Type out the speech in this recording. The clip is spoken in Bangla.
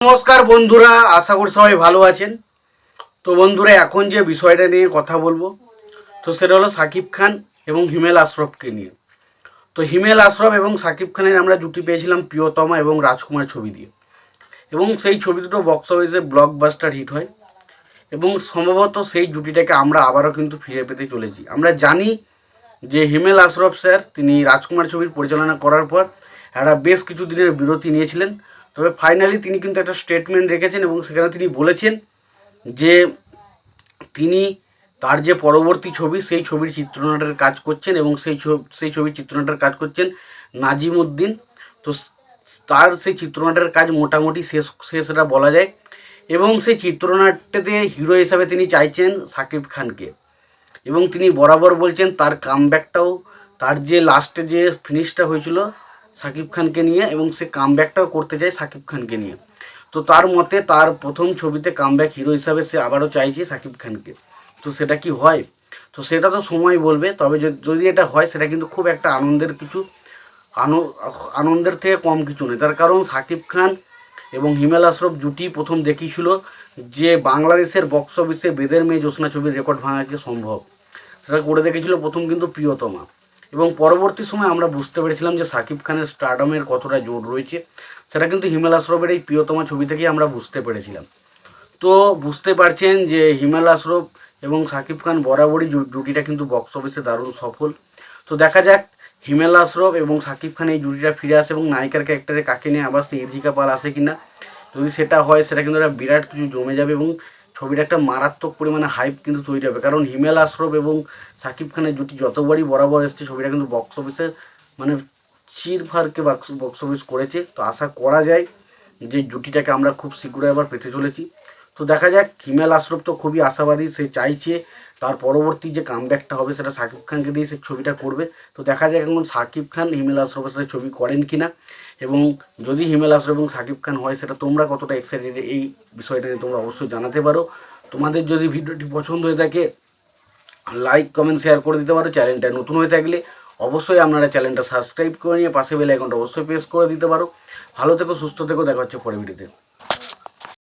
নমস্কার বন্ধুরা, আশা করি সবাই ভালো আছেন। তো বন্ধুরা, এখন যে বিষয়টা নিয়ে কথা বলব, তো সেটা হলো সাকিব খান এবং হিমেল আশরফকে নিয়ে। তো হিমেল আশরফ এবং সাকিব খানের আমরা জুটি পেয়েছিলাম প্রিয়তমা এবং রাজকুমার ছবি দিয়ে। এবং সেই ছবি দুটো বক্স অফিসে ব্লকবাস্টার হিট হয়। এবং সম্ভবত সেই জুটিটাকে আমরা আবারও কিন্তু ফিরে পেতে চলেছি। আমরা জানি যে হিমেল আশরফ স্যার, তিনি রাজকুমার ছবির পরিচালনা করার পর একটা বেশ কিছু দিনের বিরতি নিয়েছিলেন। তবে ফাইনালি তিনি কিন্তু একটা স্টেটমেন্ট রেখেছেন এবং সেখানে তিনি বলেছেন যে তিনি তার যে পরবর্তী ছবি, সেই ছবির চিত্রনাটের কাজ করছেন এবং সেই সেই ছবির চিত্রনাটের কাজ করছেন নাজিম উদ্দিন তো তার সেই চিত্রনাটের কাজ মোটামুটি শেষ শেষটা বলা যায় এবং সেই চিত্রনাট্যতে হিরো হিসাবে তিনি চাইছেন সাকিব খানকে এবং তিনি বরাবর বলছেন তার কামব্যাকটাও তার যে লাস্টে যে ফিনিশটা হয়েছিল সাকিব খানকে নিয়ে এবং সে কামব্যাকটাও করতে চায় সাকিব খানকে নিয়ে। তো তার মতে তার প্রথম ছবিতে কামব্যাক হিরো হিসাবে সে আবারও চাইছে সাকিব খানকে। তো সেটা কি হয়? তো সেটা তো সময় বলবে, তবে যদি- এটা হয় সেটা কিন্তু খুব একটা আনন্দের কিছু, আনো- আনন্দের থেকে কম কিছু নেই তার কারণ সাকিব খান এবং হিমেল আশরফ জুটি প্রথম দেখিয়েছিল যে বাংলাদেশের বক্স অফিসে বেদের মেয়ে জ্যোৎস্না ছবির রেকর্ড ভাঙাকে সম্ভব। সেটা করে দেখেছিল প্রথম কিন্তু প্রিয়তমা। এবং পরবর্তী সময় আমরা বুঝতে পেরেছিলাম যে সাকিব খানের স্টারডমের কতটা জোর রয়েছে। সেটা কিন্তু হিমেল আশরফের এই প্রিয়তমা ছবি থেকেই আমরা বুঝতে পেরেছিলাম। তো বুঝতে পারছেন যে হিমেল আশরফ এবং সাকিব খান বরাবরই জুটিটা কিন্তু বক্স অফিসে দারুণ সফল। তো দেখা যাক, হিমেল আশরফ এবং সাকিব খান এই জুটিটা ফিরে আসে এবং নায়িকার ক্যারেক্টারে কাকে নিয়ে আবার সেই এজিকা পাল আসে কিনা। যদি সেটা হয়, সেটা কিন্তু একটা বিরাট কিছু জমে যাবে এবং ছবিটা একটা মারাত্মক পরিমাণে হাইপ কিন্তু তৈরি হবে। কারণ হিমেল আশরফ এবং সাকিব খানের জুটি যতবারই বরাবর এসছে, ছবিটা কিন্তু বক্স অফিসে মানে চির ফারকে বক্স বক্স অফিস করেছে। তো আশা করা যায় যে জুটিটাকে আমরা খুব শীঘ্রই আবার পেতে চলেছি। তো দেখা যাক, হিমেল আশরফ তো খুবই আশাবাদী, সে চাইছে তার পরবর্তী যে কামব্যাকটা হবে সেটা সাকিব খানকে দিয়ে সে ছবিটা করবে। তো দেখা যাক এখন সাকিব খান হিমেল আশরফের সাথে ছবি করেন কিনা। এবং যদি হিমেল আশরফ এবং সাকিব খান হয়, সেটা তোমরা কতটা এক্সাইটেড এই বিষয়টা নিয়ে তোমরা অবশ্যই জানাতে পারো। তোমাদের যদি ভিডিওটি পছন্দ হয়ে থাকে লাইক কমেন্ট শেয়ার করে দিতে পারো। চ্যানেলটা নতুন হয়ে থাকলে অবশ্যই আপনারা চ্যানেলটা সাবস্ক্রাইব করে নিয়ে পাশে বেল আইকনটা অবশ্যই প্রেস করে দিতে পারো। ভালো থেকো, সুস্থ থেকো, দেখা হচ্ছে পরে ভিডিওতে।